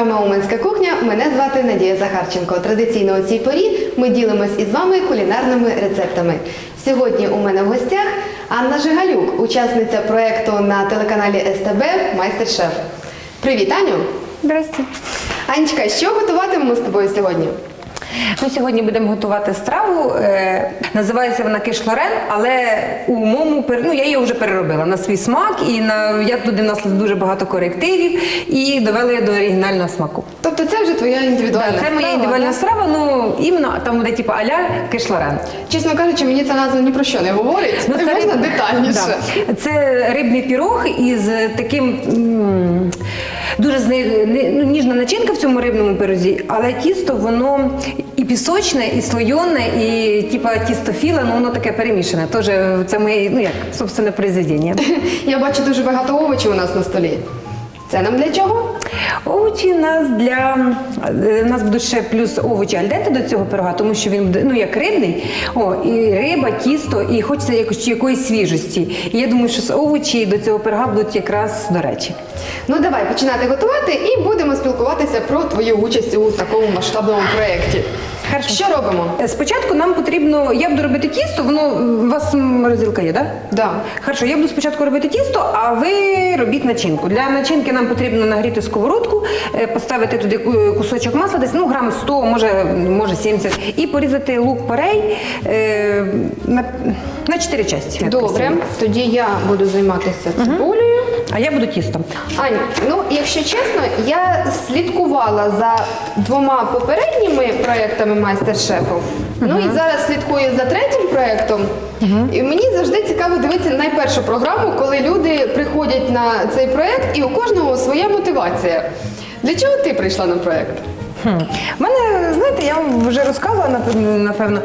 програма Уманська кухня. Мене звати Надія Захарченко. Традиційно у цій порі ми ділимось із вами кулінарними рецептами. Сьогодні у мене в гостях Анна Жигалюк, учасниця проєкту на телеканалі СТБ Майстер-шеф. Привіт, Аню! Здрасте. Анечка, що готуватимемо з тобою сьогодні? Ми сьогодні будемо готувати страву. Е, називається вона кишлорен, але у моєму пер- ну, я її вже переробила на свій смак, і на я туди внесла дуже багато корективів і довела її до оригінального смаку. Тобто це вже твоя індивідуальна Так, це моя страва, індивідуальна да? страва, ну іменно там буде типу аля кишлорен. Чесно кажучи, мені ця назва ні про що не говорить. Ну, Можна риб- детальніше. Да. Це рибний пірог із таким м, дуже зни- не- ну, ніжна начинка в цьому рибному пирозі, але тісто воно пісочне, і слойоне, і типа тістофіле, ну воно таке перемішане. Тож це моє, ну як, собственно, произведення. Я бачу дуже багато овочів у нас на столі. Це нам для чого? Овочі у нас для е, у нас будуть ще плюс овочі альденте до цього пирога, тому що він буде ну як рибний. О, і риба, тісто, і хочеться якось якоїсь свіжості. І я думаю, що з овочі до цього пирога будуть якраз до речі. Ну давай починати готувати і будемо спілкуватися про твою участь у такому масштабному проєкті. Хорошо. Що робимо? Е, Спочатку нам потрібно, я буду робити тісто, воно у вас морозилка є, так? Да. Хорошо, я буду спочатку робити тісто, а ви робіть начинку. Для начинки нам потрібно нагріти сковородку, е, поставити туди кусочок масла, десь ну грам 100, може, може 70, і порізати лук порей е, на, на 4 частини. Добре, тоді я буду займатися цибулею. А я буду тістом. Ань, ну якщо чесно, я слідкувала за двома попередніми проектами майстер-шефу. Ну і зараз слідкую за третім проектом. І мені завжди цікаво дивитися найпершу програму, коли люди приходять на цей проект, і у кожного своя мотивація. Для чого ти прийшла на проект? Хм. У мене, знаєте, я вам вже розказувала, напевно. напевно.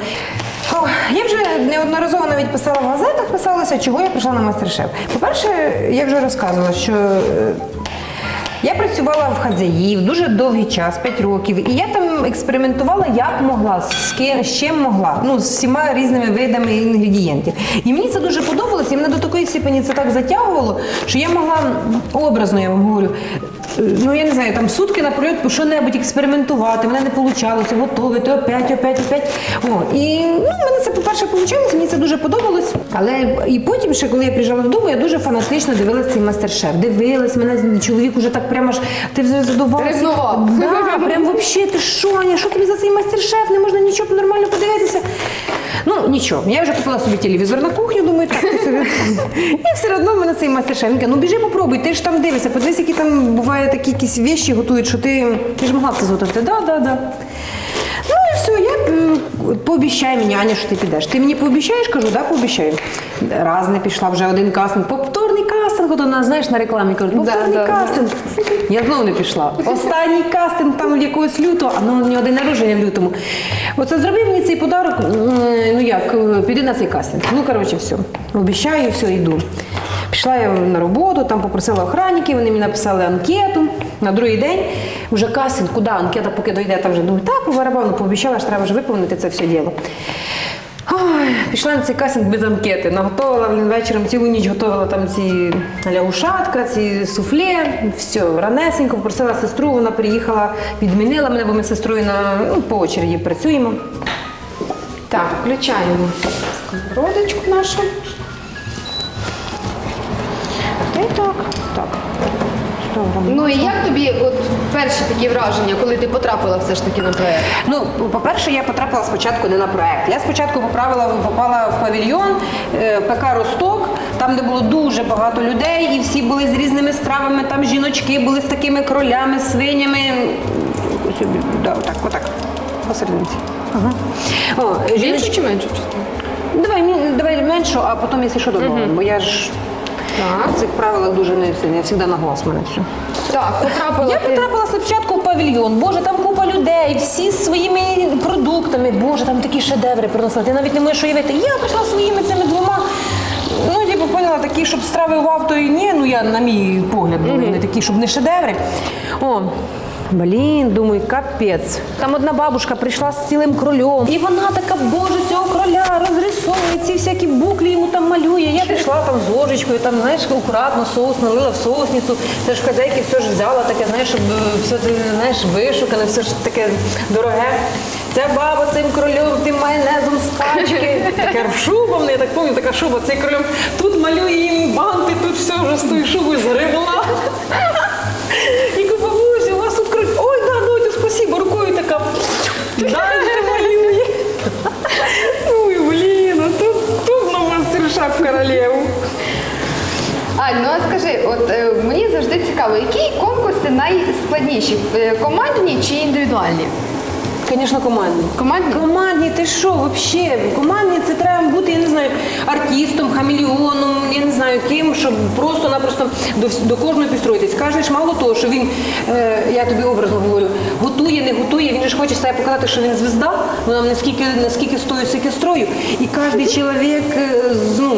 Я вже неодноразово навіть писала в газетах, писалося, чого я прийшла на мастер-шеф. По-перше, я вже розказувала, що е, я працювала в хазяїв дуже довгий час, 5 років, і я там експериментувала як могла, з ким, з чим могла, ну, з всіма різними видами інгредієнтів. І мені це дуже подобалося, і мене до такої степені це так затягувало, що я могла образно, я вам говорю, ну я не знаю, там сутки напролет по що-небудь експериментувати, мене не вийшло, готувати, опять, опять, опять. О, і ну, мене це, по-перше, вийшло, мені це дуже подобалось. Але і потім, ще коли я приїжджала додому, я дуже фанатично дивилася цей мастер-шеф. Дивилась, мене чоловік уже так прямо ж ти вже задувався. Ревнував. Да, прям вообще, ти що, Аня, що тобі за цей мастер-шеф? Не можна нічого нормально подивитися. Ну, нічого, я вже купила собі телевізор на кухню, думаю, так. І все одно в мене цей мастер-шеф. Ну біжи попробуй, ти ж там дивишся, подивись, які там буває такі якісь вещі готують, що ти, ти ж могла це зготувати. Да, да, да. Е, пообіщай мені, Аня, що ти підеш. Ти мені пообіщаєш? Кажу, да, пообіщаю. Раз не пішла вже один кастинг, повторний кастинг, от у нас, знаєш, на рекламі кажуть, повторний да, да. кастинг. Я знову не пішла. Останній кастинг там якогось лютого, а ну нього день народження в лютому. Оце зробив мені цей подарок. м, Ну як, е, піди на цей кастинг. Ну, коротше, все. Обіщаю, все, йду. Пішла я на роботу, там попросила охранників, вони мені написали анкету. На другий день вже кастинг, куди анкета, поки дойде, там вже думаю, так, по барабану пообіщала, що треба ж виповнити це все діло. Ой, пішла на цей кастинг без анкети. Наготовила блін, вечором цілу ніч готувала там ці ляушатка, ці суфле. Все, ранесенько попросила сестру, вона приїхала, підмінила мене, бо ми з сестрою на, ну, по очереді працюємо. Так, включаємо сковородочку нашу. Й так, так. Ставимо. Ну і як тобі от перші такі враження, коли ти потрапила все ж таки на проект? Ну, по-перше, я потрапила спочатку не на проект. Я спочатку поправила, попала в павільйон е, ПК Росток, там, де було дуже багато людей, і всі були з різними стравами. Там жіночки були з такими кролями, свинями. Ось, Да, отак, отак. посерединці. Ага. О, жіночки- чи меншу частину? Давай, мі- давай меншу, а потім, якщо що, додамо. Бо я ж Так. в цих правилах дуже не сильна, я завжди на глаз мене все. Так, потрапила Я ти. потрапила спочатку в павільйон. Боже, там купа людей, всі з своїми продуктами. Боже, там такі шедеври приносили. Ти навіть не можеш уявити. Я прийшла своїми цими двома. Ну, я поняла, такі, щоб страви вав, то і ні. Ну я на мій погляд були не такі, щоб не шедеври. О. Блін, думаю, капець. Там одна бабушка прийшла з цілим кролем. І вона така, боже, цього кроля розрисовує, ці всякі буклі йому там малює. Я прийшла там з ложечкою, там, знаєш, акуратно соус налила в соусницю. Це ж хазяйки все ж взяла, таке, знаєш, щоб е, все знаєш, вишукане, все ж таке дороге. Ця баба цим кролем, тим майонезом з пачки. Така шуба, в неї, так пам'ятаю, така шуба, цей кролем. Тут малює їм банти, тут все вже з тою шубою згребла. Дальше Ну Ой, блін, а тут, тут на мастер-шеф королеву. Ань, ну а скажи, от е, мені завжди цікаво, які конкурси найскладніші? Е, Командні чи індивідуальні? Звісно, командні. Командні? Командні, ти що, взагалі? Командні це треба бути, я не знаю, артистом, хамелеоном, я не знаю ким, щоб просто-напросто до, до кожного підстроїтись. Кажеш, мало того, що він, е, я тобі образно говорю, готує, не готує, він же ж хоче себе показати, що він звезда, бо нам наскільки, наскільки стою, скільки строю. І кожен чоловік, е, ну,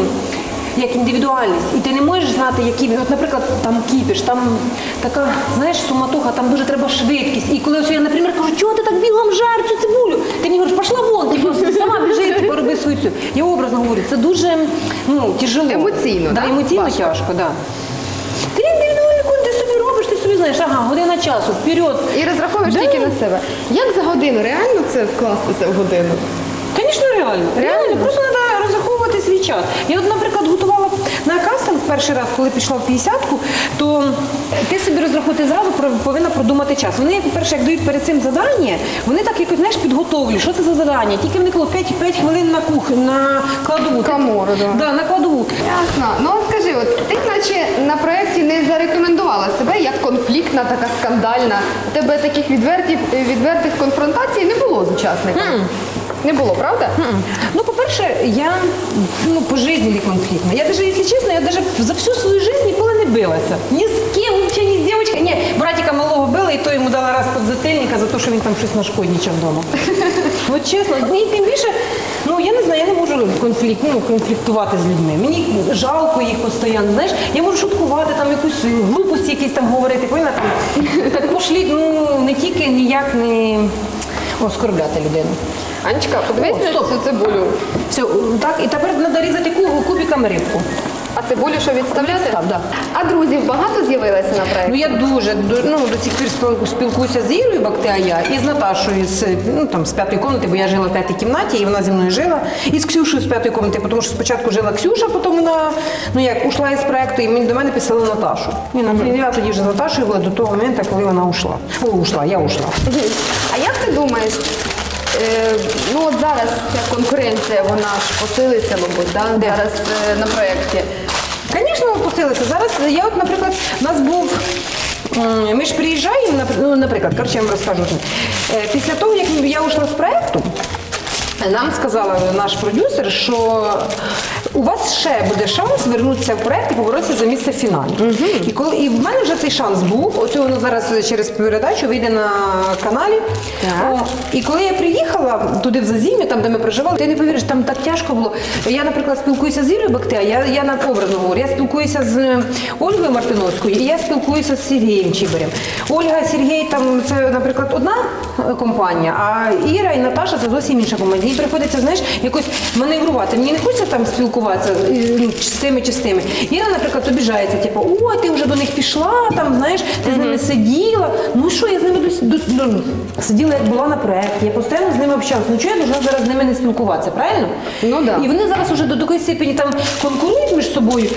як індивідуальність. І ти не можеш знати, які він. От, наприклад, там кіпіш, там така, знаєш, суматоха, там дуже треба швидкість. І коли ось я, наприклад, кажу, чого ти так бігом жар цю цибулю? Ти мені говориш, пішла вон, ти просто сама біжи, ти пороби свою цю. Я образно говорю, це дуже ну, тяжело. Емоційно, да? да? Емоційно Важко. тяжко, так. Да. Ти індивідуальний ти собі робиш, ти собі знаєш, ага, година часу, вперед. І розраховуєш Да. тільки на себе. Як за годину? Реально це вкластися в годину? Звісно, реально. Реально, просто свій. Я от, наприклад, готувала на кастинг перший раз, коли пішла в 50-ку, то ти собі розрахувати зразу повинна продумати час. Вони, по-перше, як дають перед цим завдання, вони так якось знаєш, підготовлюють. Що це за завдання? Тільки вникlo 5, 5 хвилин на кухню, на кладову. Камору, да. Да, на кладову. Ясно. Ну скажи, от ти наче на проєкті не зарекомендувала себе як конфліктна, така скандальна. У тебе таких відвертів, відвертих конфронтацій не було з учасниками. Не було, правда? Ну, по-перше, я ну, по житті конфліктна. Я даже, якщо чесно, я даже за всю свою життя ніколи не билася. Ні з ким, взагалі, ні з дівчинкою. Ні, братика малого била, і то йому дала раз подзатильника за те, що він там щось нашкодничав вдома. От чесно, і тим більше, ну я не знаю, я не можу конфлікт, ну, конфліктувати з людьми. Мені жалко їх постійно. Знаєш, я можу шуткувати, там якусь глупості якісь там говорити. Поняла? Так пошліть, ну не тільки ніяк не оскорбляти людину. Анечка, подивись на цю цибулю. Все, так, і тепер треба різати ку- рибку. А цибулю що відставляти? Так, да. А друзів багато з'явилося на проєкті? Ну я дуже ду- ну, до цих пір спілкуюся з Ірою Бактея і з Наташою з, ну, там, з п'ятої кімнати, бо я жила в п'ятій кімнаті, і вона зі мною жила. І з Ксюшею з п'ятої кімнати, тому що спочатку жила Ксюша, потім вона ну, як, ушла із проєкту, і мені до мене писали Наташу. І на я тоді вже з Наташою була до того моменту, коли вона ушла. О, ушла, я ушла. А як ти думаєш, е, ну от зараз ця конкуренція, вона ж посилиться, мабуть, да? зараз е, на проєкті. Звісно, посилиться. Зараз я, от, наприклад, у нас був. Ми ж приїжджаємо, ну, наприклад, коротше, я вам розкажу. Е, Після того, як я вийшла з проєкту, нам сказала наш продюсер, що у вас ще буде шанс вернутися в проєкт і поборотися за місце в фіналі. І коли і в мене вже цей шанс був, оце воно зараз через передачу вийде на каналі. О, і коли я приїхала туди в Зазім'я, там де ми проживали, ти не повіриш, там так тяжко було. Я, наприклад, спілкуюся з Ірою Бактея, я, я на образно говорю, я спілкуюся з е, Ольгою Мартиновською, і я спілкуюся з Сергієм Чіберем. Ольга, Сергій, там це, наприклад, одна е, компанія, а Іра і Наташа це зовсім інша компанія. Їй приходиться, знаєш, якось маневрувати. Мені не хочеться там спілкуватися е, ну, чи з тими чи з тими. Іра, наприклад, обіжається, типу, ой, ти вже до них пішла, там, знаєш, ти з ними сиділа. Ну що, я з ними до, ну, сиділа, як була на проєкті, я постійно з ними общалася. Ну чого я должна зараз з ними не спілкуватися, правильно? Ну да. І вони зараз вже до такої степені там конкурують між собою,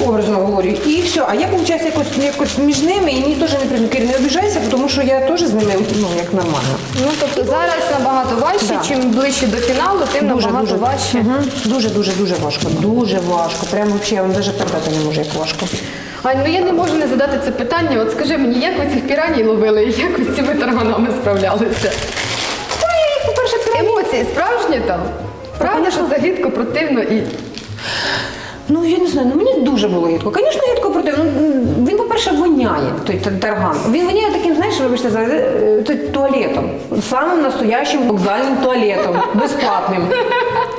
образно говорю, і все. А я, виходить, якось, якось між ними, і мені теж не приймуть. Не обіжайся, тому що я теж з ними ну, як нормально. Ну тобто зараз набагато важче, Да. чим ближче до фіналу, тим набагато дуже важче. Дуже, дуже, дуже важко. Дуже важко. Прямо взагалі, я вам навіть передати не можу, як важко. Ань, ну я не можу не задати це питання. От скажи мені, як ви цих піраній ловили і як ви з цими тарганами справлялися? По-перше, це емоції справжні там. Правда, що це гидко, противно і. Ну я не знаю, ну мені дуже було гидко. Звісно, гидко проти. Ну він, по-перше, воняє той тарган. Він воняє таким, знаєш, вибачте, е, туалетом, самим настоящим вокзальним туалетом, безплатним.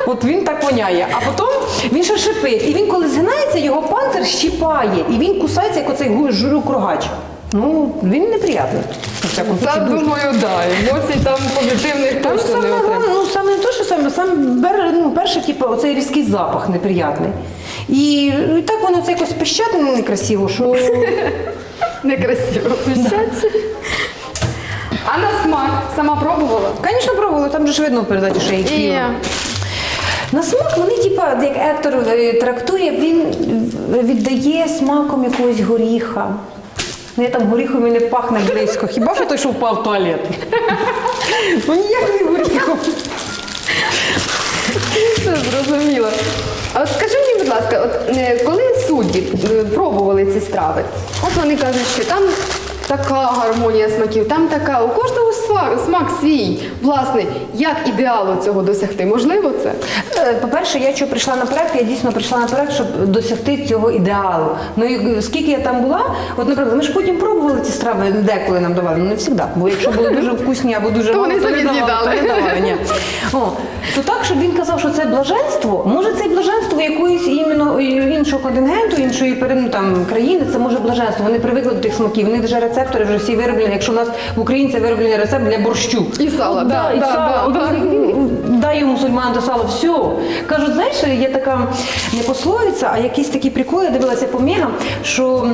От він так воняє. А потім він ще шипить. І він, коли згинається, його панцир щіпає, і він кусається, як оцей жук-рогач. Ну, він неприятний. у всякому Та случаї, думаю, да, емоцій там позитивних Там точно саме не головне, отримав. ну саме не то, що саме, сам бер, ну, перше, типу, оцей різкий запах неприятний. І, і так воно це якось пищать ну, некрасиво, що Некрасиво пищаться. А на смак сама пробувала? Звісно, пробували, там же ж видно в передачі, що я їх І їла. На смак вони, типа, як Ектор е, трактує, він віддає смаком якогось горіха. Ну, я там горіхом і не пахне близько. Хіба що той, що впав в туалет? Ну ніяк не горіхом. Все зрозуміло. А от скажи мені, будь ласка, от е, коли судді е, пробували ці страви, от вони кажуть, що там така гармонія смаків, там така, у кожного смак свій, власний. Як ідеалу цього досягти? Можливо це? Е, По-перше, я що прийшла на проект, я дійсно прийшла на проект, щоб досягти цього ідеалу. Ну і скільки я там була, от, наприклад, ми ж потім пробували ці страви деколи нам давали, ну не завжди. Бо якщо були дуже вкусні або дуже вони то самі з'їдали. то так, щоб він казав, що це блаженство, може це блаженство якоїсь іменно е, іншого контингенту, іншої ну, там, країни, це може блаженство. Вони привикли до тих смаків, вони вже рецептори вже всі вироблені. Якщо у нас в Україні це вироблений рецепт для борщу. І сала, да, і сало. він- дай мусульман до сала, все. Кажуть, знаєш, є така не пословиця, а якісь такі приколи, я дивилася по мегам, що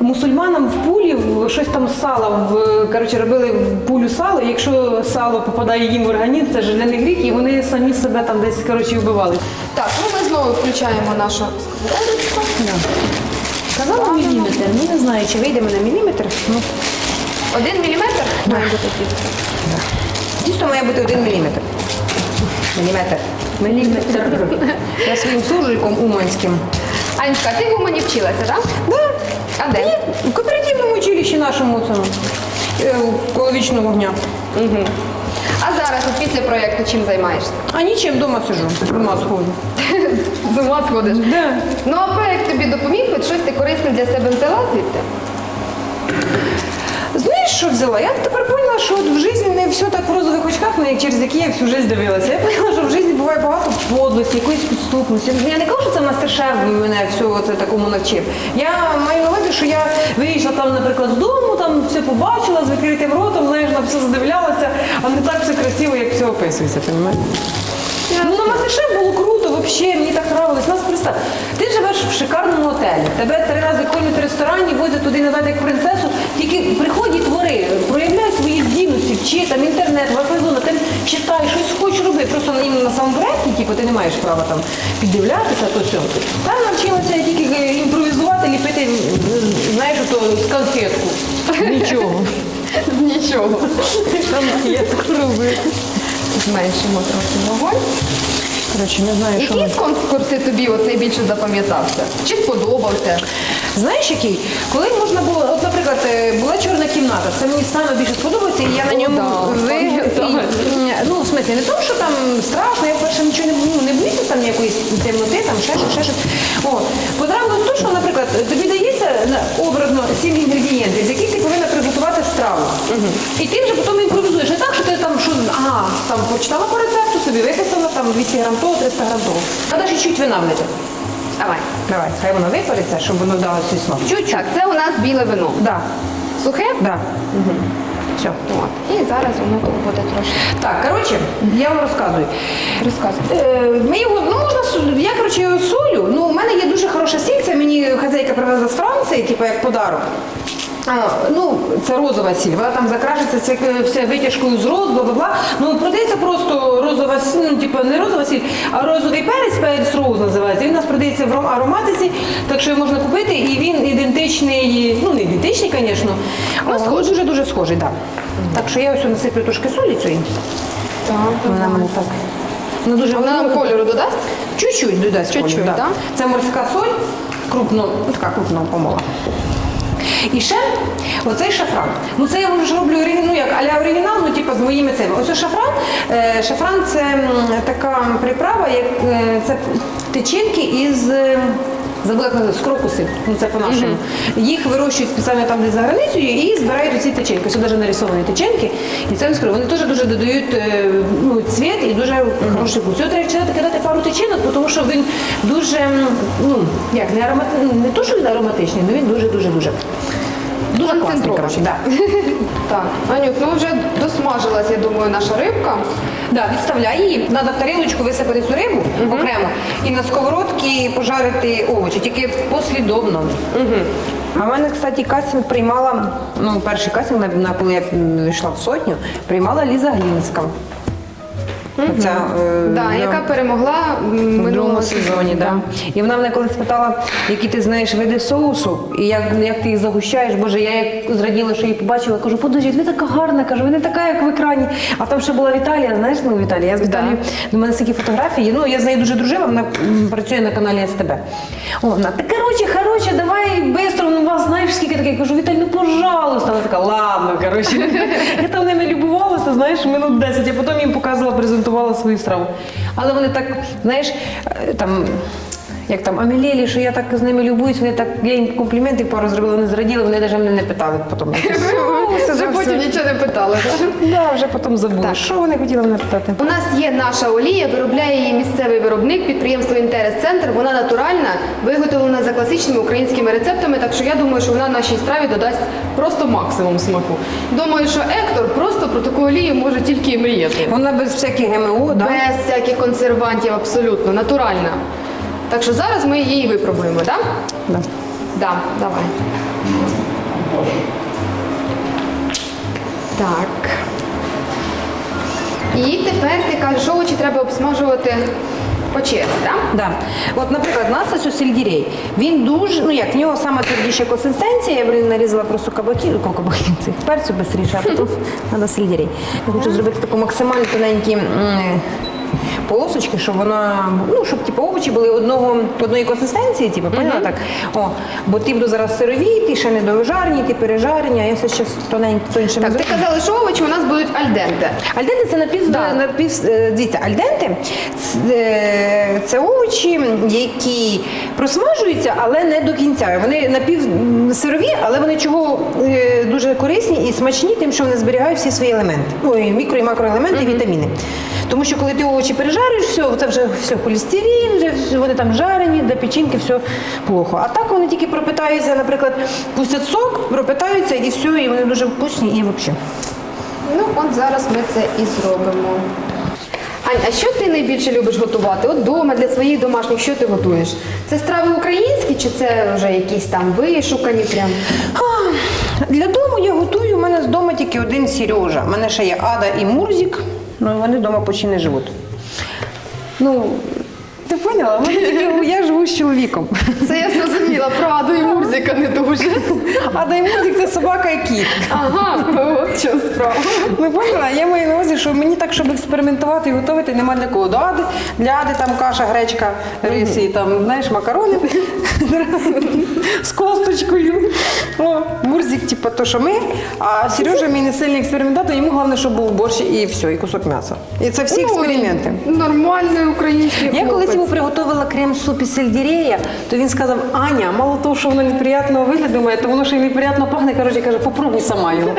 мусульманам в пулі щось там з сала, в, коротше, робили в пулю сало, і якщо сало попадає їм в організм, це ж для них гріх, і вони самі себе там десь коротше, вбивали. Так, ну ми знову включаємо нашу сковородочку. Казала міліметр, ну не знаю, чи вийде мене міліметр. Ну, Один міліметр має бути тісто. дійсно має бути один міліметр. Міліметр. Міліметр. Я своїм суржиком уманським. Анечка, ти в Умані вчилася, так? Да. А де? В кооперативному училищі нашому цьому е, коло вічного вогня. Угу. А зараз, от після проєкту, чим займаєшся? А нічим вдома сижу, вдома сходжу. З ума сходиш? Да. Ну а проєкт тобі допоміг, хоч щось ти корисне для себе взяла звідти? Знаєш, що взяла? Я тепер поняла, що от в житті не все так в розових очках, ну, як через які я всю життя дивилася. Я поняла, що в житті буває багато подлості, якоїсь підступності. Я не кажу, що це мастер-шеф мене всього це такому навчив. Я маю на увазі, що я вийшла там, наприклад, з дому, там все побачила з відкритим ротом, знаєш, на все задивлялася, а не так все красиво, як все описується, розумієш? Ну, на мастер-шеф було круто, взагалі, мені так нравилось. Нас представ, ти живеш в шикарному готелі, тебе три рази кормять в ресторані, возять туди назад як принцесу, тільки приходь і твори, проявляй свої здібності, вчи там інтернет, вакуум, ти читай, щось хочеш робити. Просто іменно на самому типу, ти не маєш права там піддивлятися, то все. Там навчилася я тільки е, імпровізувати, ліпити, знаєш, то з конфетку. Нічого. Нічого. Конфетку робити. Зменшимо трохи вогонь. Коротше, не знаю, що. Який з конкурсів тобі от найбільше запам'ятався? Чи сподобався? Знаєш який? Коли можна було, от, наприклад, е, була чорна кімната, це мені саме більше сподобалося, і я на О, ньому да, ви- пам'ятаю. і- ну, в смислі, не тому, що там страшно, я перше нічого не, ну, не боюся там якоїсь темноти, там ще щось, ще щось. О, подобалось то, що, наприклад, тобі дається на- образно сім інгредієнтів, з яких ти повинна приготувати страву. І ти вже потім імпровізуєш. Не так, що ти там що, ага, там прочитала по рецепту, собі виписала там 200 грам того, 300 грам того. Треба ще чуть вина влити. Давай. Давай, хай воно випариться, щоб воно дало свій смак. Чуть-чуть. Так, це у нас біле вино. Да, Сухе? да. Все. От. І зараз воно тут буде трошки. Так, коротше, я вам розказую. Розказуй. Е, ми його, ну можна с- я коротше його солю. Ну, у мене є дуже хороша сіль, це мені хазяйка привезла з Франції, типу як подарок. Ну, це розова сіль, вона там закрашиться це е, все витяжкою з роз, бла бла бла. Ну, продається просто розова сіль, ну, типу, не розова сіль, а розовий перець, перець роз називається. Він у нас продається в ароматиці, так що його можна купити, і він ідентичний, ну не ідентичний, звісно, схожий, дуже дуже схожий, так. Так що я ось насиплю трошки солі цієї. Вона мене так. Ну, дуже Вона нам кольору додасть? Чуть-чуть додасть Чуть-чуть, кольору, да. да? Це морська соль, крупно, ну, така крупного помола. І ще оцей шафран. Ну це я вже роблю ну як аля оригінал, ну типу з моїми цими. Оце шафран. Е, шафран це така приправа, як е, це тичинки із. Забула як називається, з крокуси, ну це по-нашому. Їх вирощують спеціально там десь за границею і збирають ці тичинки. Це дуже нарисовані тичинки. І це не скажу. Вони теж дуже додають е, ну, цвіт і дуже хороший вкус. Цього треба починати кидати пару тичинок, тому що він дуже, м, ну як не аромат, ну, не то, що він ароматичний, але він дуже дуже класний, Концентрований. коротше, да. Так, Анюк, ну вже досмажилась, я думаю, наша рибка. Да, відставляй її. Треба в тарілочку висипати цю рибу окремо і на сковородці пожарити овочі, тільки послідовно. А в мене, кстати, кастинг приймала, ну, перший кастинг, на- коли я йшла в сотню, приймала Ліза Глінська. Ця, е, Да, яка перемогла м, В другому сезоні, да. І вона мене коли спитала, які ти знаєш види соусу, і як, як ти їх загущаєш. Боже, я як зраділа, що її побачила, кажу, подожди, ви така гарна, кажу, ви не така, як в екрані. А там ще була Віталія, знаєш, ну Віталія, я з Віталією, до мене такі фотографії. Ну, я з нею дуже дружила, вона м, працює на каналі СТБ. О, вона, ти коротше, давай бистро, ну вас знаєш, скільки таке. Я кажу, Віталь, ну пожалуйста. Вона така, ладно, коротше. Я там ними любувалася, знаєш, минут 10, а потім їм показувала, презентувала свою страву. Але вони так, знаєш, е, там. Як там Амілєлі, що я так з ними любуюсь, вони так, я їм компліменти пару зробила, вони зраділи, вони навіть мене не питали потім. Вже потім нічого не питали. так? Вже потім забули. Що вони хотіли мене питати? У нас є наша олія, виробляє її місцевий виробник, підприємство Інтерес Центр. Вона натуральна, виготовлена за класичними українськими рецептами. Так що я думаю, що вона нашій страві додасть просто максимум смаку. Думаю, що Ектор просто про таку олію може тільки і мріяти. Вона без всяких ГМО, да? Без всяких консервантів, абсолютно натуральна. Так що зараз ми її випробуємо, так? Да. Да, давай. Так. І тепер ти кажеш, що овочі треба обсмажувати по черзі, так? Да. От, наприклад, у нас ось сельдерей. Він дуже, ну як в нього саме твердіша консистенція, я блін, нарізала просто кабаки, ну, кабаки цих перцю швидше, а потім треба сельдерей. Я хочу зробити таку максимально тоненькі м, полосочки, щоб вона, ну, щоб типу, овочі були одного, одної консистенції, типу, поняла так? О, бо ті буду зараз сирові, ті ще недовижарні, ті пережарені, а я все ще тоненькі, тоншими Так, ти казали, що овочі у нас будуть альденте. Альденте це напів, Да. напів е, дивіться, альденте це, це овочі, які просмажуються, але не до кінця. Вони напів сирові, але вони чого е, дуже корисні і смачні, тим, що вони зберігають всі свої елементи. Ну, і мікро і макроелементи, і вітаміни. Тому що коли ти овочі пережариш, все, це вже все холестерин, вже все, вони там жарені, для печінки все плохо. А так вони тільки пропитаються, наприклад, пустять сок, пропитаються і все, і вони дуже вкусні і взагалі. Ну, от зараз ми це і зробимо. Ань, а що ти найбільше любиш готувати? От вдома для своїх домашніх, що ти готуєш? Це страви українські чи це вже якісь там вишукані прям? А, Для дому я готую. У мене з дому тільки один Сережа. У мене ще є Ада і Мурзік, ну вони вдома почти не живуть. Ну, тільки я живу з чоловіком. Це я зрозуміла, правду і Мурзика не дуже. Ада і Мурзік це собака і кіт. Ага, от що справа. Ну, поняла, я маю на увазі, що мені так, щоб експериментувати і готувати, нема для кого. До Ади, для Ади там каша, гречка, рис і там, знаєш, макарони з косточкою. О, Мурзик, типу, то, що ми, а Сережа мій не сильний експериментатор, йому головне, щоб був борщ і все, і кусок м'яса. І це всі експерименти. Нормальний український Я колись хлопець. йому приготувала крем суп із сельдерея, то він сказав, Аня, мало того, що воно неприятного вигляду має, то воно ще й неприятно пахне. Коротше, каже, попробуй сама його.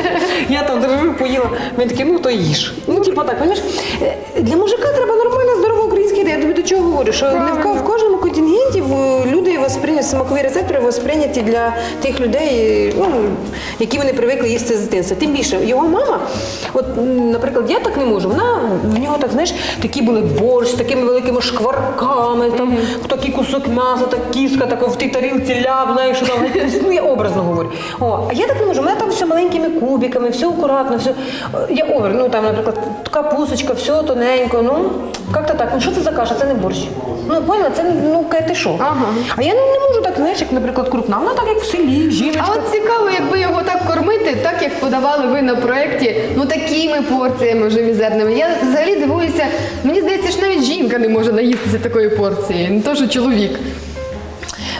Я там держу, поїла. Він такий, ну то їж. Ну, типу так, розумієш? Е, Для мужика треба нормальна, здорова українська ідея. Я тобі до чого говорю? Що не в, кожному контингенті люди восприйняті, смакові рецептори восприйняті для тих людей, ну, які вони привикли їсти з дитинства. Тим більше, його мама, от, наприклад, я так не можу. Вона в нього так, знаєш, такі були борщ з такими великими шкварками, там такий кусок м'яса, так кіска, така в тій тарілці ляп, знаєш, що там, ну я образно говорю. О, а я так не можу. У мене там все маленькими кубиками, все акуратно, все. Я овер, ну там, наприклад, капусочка, все тоненько, ну, як-то так. Ну що це за каша? Це не борщ. Ну, поняла, це ну ти що? Ага. А я ну, не можу так, знаєш, як, наприклад, крупна. Вона так, як в селі, жіночка. А от цікаво, якби його так кормити, так як подавали ви на проєкті, ну такими порціями вже мізерними. Я взагалі дивуюся, мені здається, що навіть жінка не може наїстися такої порції, не то що чоловік.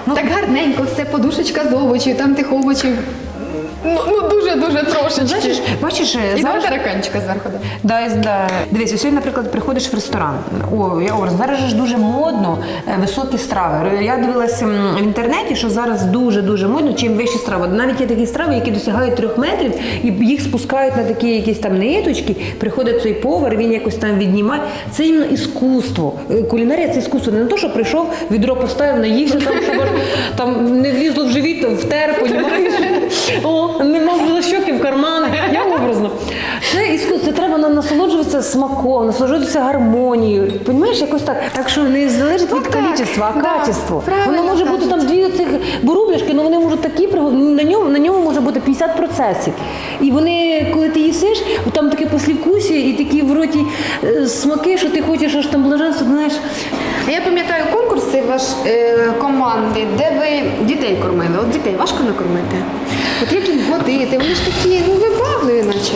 Ну, Так гарненько, все, подушечка з овочів, там тих овочів. Ну, ну дуже-дуже трошечки. Бачиш, бачиш, І два зараз тараканчика зверху. да. Да. Дивись, ось сьогодні, наприклад, приходиш в ресторан. О, я говорю, зараз же ж дуже модно е, високі страви. Я дивилася м, в інтернеті, що зараз дуже-дуже модно, чим вищі страви. Навіть є такі страви, які досягають трьох метрів, і їх спускають на такі якісь там ниточки. Приходить цей повар, він якось там віднімає. Це іменно іскусство. Е, Кулінарія це іскусство. Не то, що прийшов, відро поставив, наївся там, щоб аж там не влізло в живіт, втер, понімаєш? О, не мав було щоки в карманах. Я образно. Це іскусство, це треба насолоджуватися смаком, насолоджуватися гармонією. Понімаєш, якось так. Так що не залежить від Ну, кількості, а качество. Воно може бути там дві цих бурублішки, але вони можуть такі пригод- на ньому, на ньому може бути 50 процесів. І вони, коли ти їсиш, там таке послівкусі і такі в роті е, смаки, що ти хочеш аж там блаженство, знаєш. Я пам'ятаю конкурси ваш е, команди, де ви дітей кормили. От дітей важко накормити. От як їх водити, вони ж такі, ну вибагливі наче.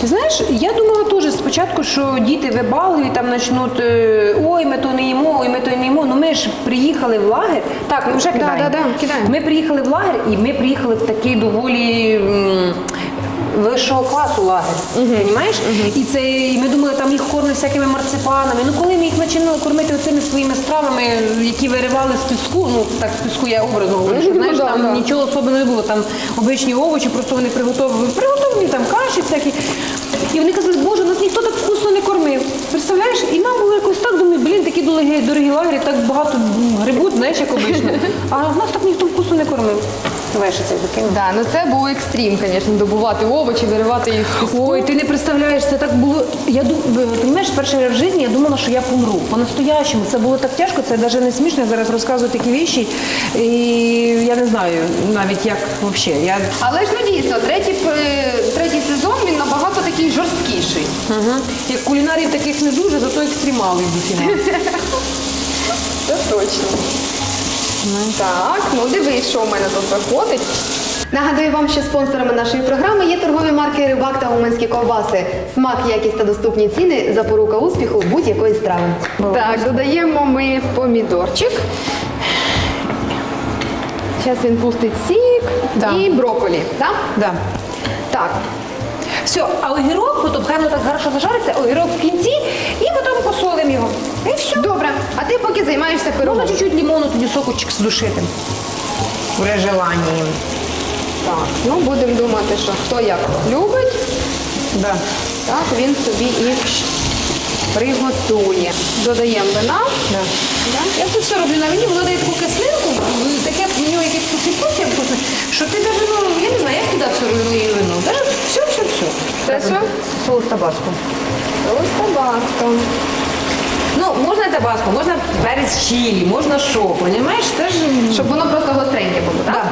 Ти знаєш, я думала теж спочатку, що діти вибагливі, там почнуть е, ой, ми то не їмо, ой, ми то не їмо. Ну ми ж приїхали в лагер. Так, ми вже Да, да, да, кидаємо. Ми приїхали в лагер і ми приїхали в такий доволі. м, Вищого класу лагер, розумієш? І це і ми думали, там їх кормять всякими марципанами. Ну коли ми їх починали кормити оцими своїми стравами, які виривали з піску, ну так з піску я образно говорю, що Ну, знаєш, там нічого особливого не було. Там обичні овочі, просто вони приготовили, приготовлені там каші всякі. І вони казали, боже, нас ніхто так вкусно не кормив. Представляєш? І нам було якось так, думаю, блін, такі дорогі, дорогі лагері, так багато грибуть, знаєш, як обично. А в нас так ніхто вкусно не кормив. Ще. Да, ну це був екстрім, звісно, добувати овочі, виривати їх з піску. Ой, ти не представляєш, це так було. Я думаю, розумієш, перший раз в житті я думала, що я помру. По-настоящему це було так тяжко, це навіть не смішно. Я зараз розказую такі віші. І я не знаю навіть як взагалі. Я Але ж ну дійсно, третій, е, третій сезон він набагато такий жорсткіший. Ага. Як кулінарів таких не дуже, зато екстремали йдуть. Це точно. Так, ну дивись, що у мене тут виходить. Нагадую вам, що спонсорами нашої програми є торгові марки Рибак та Уманські ковбаси. Смак, якість та доступні ціни запорука успіху будь-якої страви. Так, додаємо ми помідорчик. Зараз він пустить сік Да. і брокколі. Так? Да. Так. Все, а огірок, потім хай воно так хорошо зажариться, огірок в кінці, і потім його. І все. Добре, а ти поки займаєшся пирогом. Можна чуть-чуть лимону тоді сокочок здушити. При желанні. Так, ну будемо думати, що хто як любить, Да. так він собі і приготує. Додаємо вина. Да. Я це все роблю на вині, воно дає таку кислинку, таке в нього якесь послівкусся вкусне, що ти навіть, ну, я не знаю, як туди все роблю вино. Даже все, все, все. Це все? Соус табаско. Соус табаско. Ну, можна табаско, можна перець чилі, можна що, понімаєш? Це ж... Щоб воно просто гостреньке було, так? Да.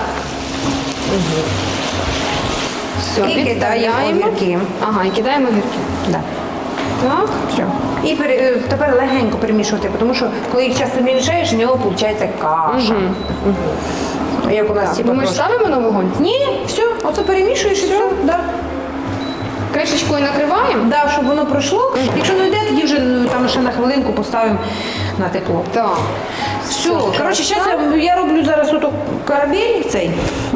Все, І кидаємо підставляємо. огірки. Ага, і кидаємо огірки. Да. Так. Все. І пере- е, тепер легенько перемішувати, тому що коли їх часто мішаєш, в нього виходить каша. Як у нас Так, типа Думаєш, ставимо на вогонь? Ні, все, оце перемішуєш і все. Да. Кришечкою накриваємо? Да, щоб воно пройшло. Якщо не йде, тоді вже ну, там ще на хвилинку поставимо на тепло. Так. Все, коротше, зараз я, я роблю зараз ото карабель цей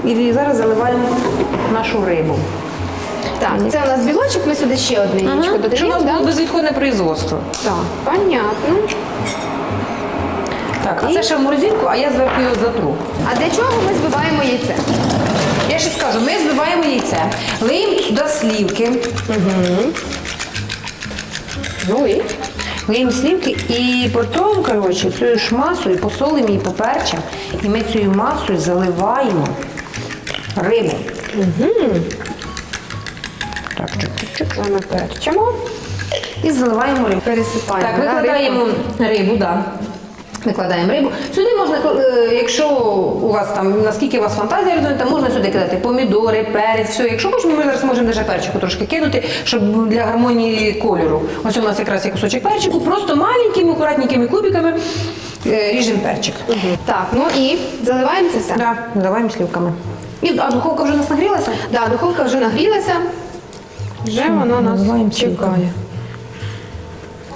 і зараз заливаємо нашу рибу. Так, це у нас білочок, ми сюди ще одне яєчко Що у нас було безвідходне производство. Так, понятно. Так, а це ще в морозилку, а я зверху його затру. А для чого ми збиваємо яйце? Я ще скажу, ми збиваємо яйце, лиємо сюди слівки, Ну і? лиємо слівки і потім, коротше, цією ж масою посолимо її поперчем, і ми цією масою заливаємо рибу. Так, чик-чик-чик. Ми перчимо. І заливаємо рибу. Пересипаємо. Так, да, викладаємо рибу, да. Викладаємо рибу. Сюди можна, е, якщо у вас там, наскільки у вас фантазія розвинута, можна сюди кидати помідори, перець, все. Якщо хочемо, ми зараз можемо навіть перчику трошки кинути, щоб для гармонії кольору. Ось у нас якраз є кусочок перчику, просто маленькими, акуратненькими кубиками е, ріжемо перчик. Так, ну і заливаємо це все. Да, заливаємо слівками. І, а духовка вже у нас нагрілася? Да, духовка вже нагрілася. Вже вона нас чекає.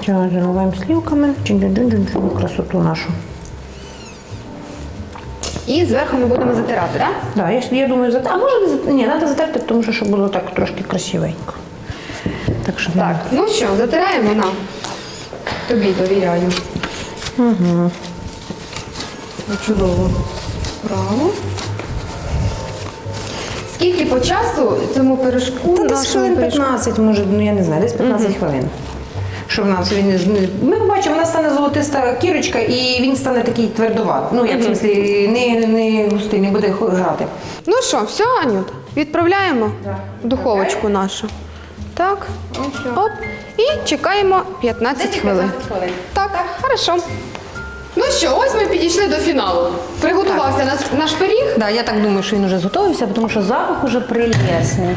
Заливаємо слівками. Чин-чин-чин-чин, Красоту нашу. І зверху ми будемо затирати, так? Да, я, я думаю, зат... а може не зат... Ні, треба затерти, тому що щоб було так трошки красивенько. Так що Так, ну що, затираємо на. Тобі довіряю. Угу. Чудово. Право. Скільки по часу цьому пирожку Та десь нашому хвилин пиріжку? 15, може, ну я не знаю, десь 15 хвилин. Щоб в нас він Ми бачимо, вона стане золотиста кірочка і він стане такий твердоват. Ну, як в смислі, не, не густий, не буде грати. Ну що, все, Анют, відправляємо в духовочку нашу. Так, оп. І чекаємо 15 хвилин. Так, хорошо. Ну що, ось ми підійшли до фіналу. Приготувався наш, наш пиріг. Да, я так думаю, що він вже зготовився, тому що запах уже прелесний.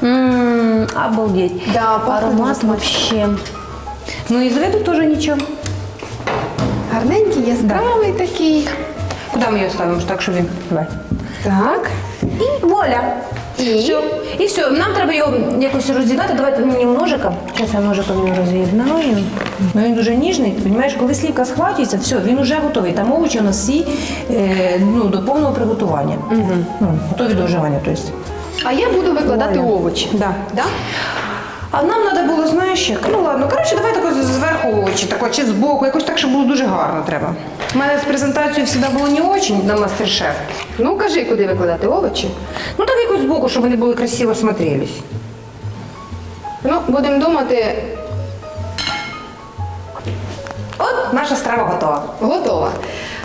Ммм, обалдеть. Да, пахне Аромат смачно. вообще. Ну і з виду теж нічого. Гарненький, яскравий такий. Куди ми його ставимо? Так, він. Давай. Так. І вуаля. І? Все. І все. Нам треба його якось роз'єднати. Давайте мені ножиком. Зараз я ножиком його роз'єднаю. Ну він дуже ніжний. Ти коли слівка схвачується, все, він вже готовий. Там овочі у нас всі е, ну, до повного приготування. Угу. Ну, готові до вживання. Тобто. А я буду викладати овочі. Да. Да? А нам треба було, знаєш як? Ну ладно, коротше, давай тако зверху овочі, тако, чи збоку, якось так, щоб було дуже гарно треба. У мене з презентацією завжди було не дуже на мастер-шеф. Ну, кажи, куди викладати овочі. Ну так якось збоку, щоб вони були красиво смотрелись. Ну, будемо думати, От наша страва готова. готова.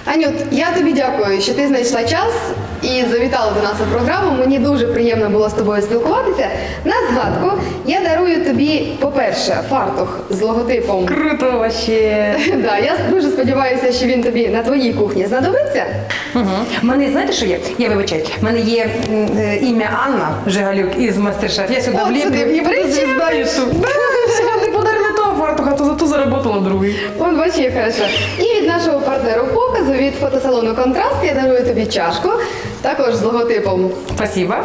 Анют, я тобі дякую, що ти знайшла час і завітала до нас у програму. Мені дуже приємно було з тобою спілкуватися. На згадку я дарую тобі, по-перше, фартух з логотипом. Круто вообще. Да, я дуже сподіваюся, що він тобі на твоїй кухні знадобиться. Угу. Мене знаєте, що є? Я вибачаю, в мене є е, ім'я Анна Жигалюк із мастер-шеф. Я сюди От вліплю сюди і буду звіздою тут. Да, все, ти подарила того фартуха, то зато заработала другий. Он бачу, як хорошо. І від нашого партнеру показу від фотосалону Контраст я дарую тобі чашку, також з логотипом Спасибо.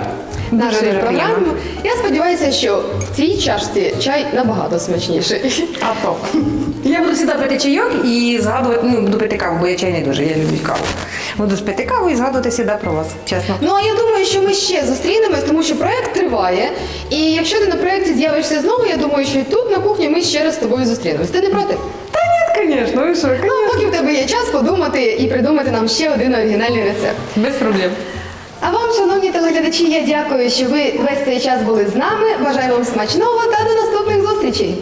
Нашої програми. Я сподіваюся, що в цій чашці чай набагато смачніший. А то. Я буду сюди пити чайок і згадувати, ну, буду пити каву, бо я чай не дуже, я люблю каву. Буду пити каву і згадувати завжди про вас, чесно. Ну а я думаю, що ми ще зустрінемось, тому що проект триває. І якщо ти на проєкті з'явишся знову, я думаю, що і тут на кухні ми ще раз з тобою зустрінемось. Ти не проти? Та ні, звісно, ви що, Ну, поки в тебе є час подумати і придумати нам ще один оригінальний рецепт. без проблем. А вам, шановні телеглядачі, я дякую, що ви весь цей час були з нами. Бажаю вам смачного та до наступних зустрічей.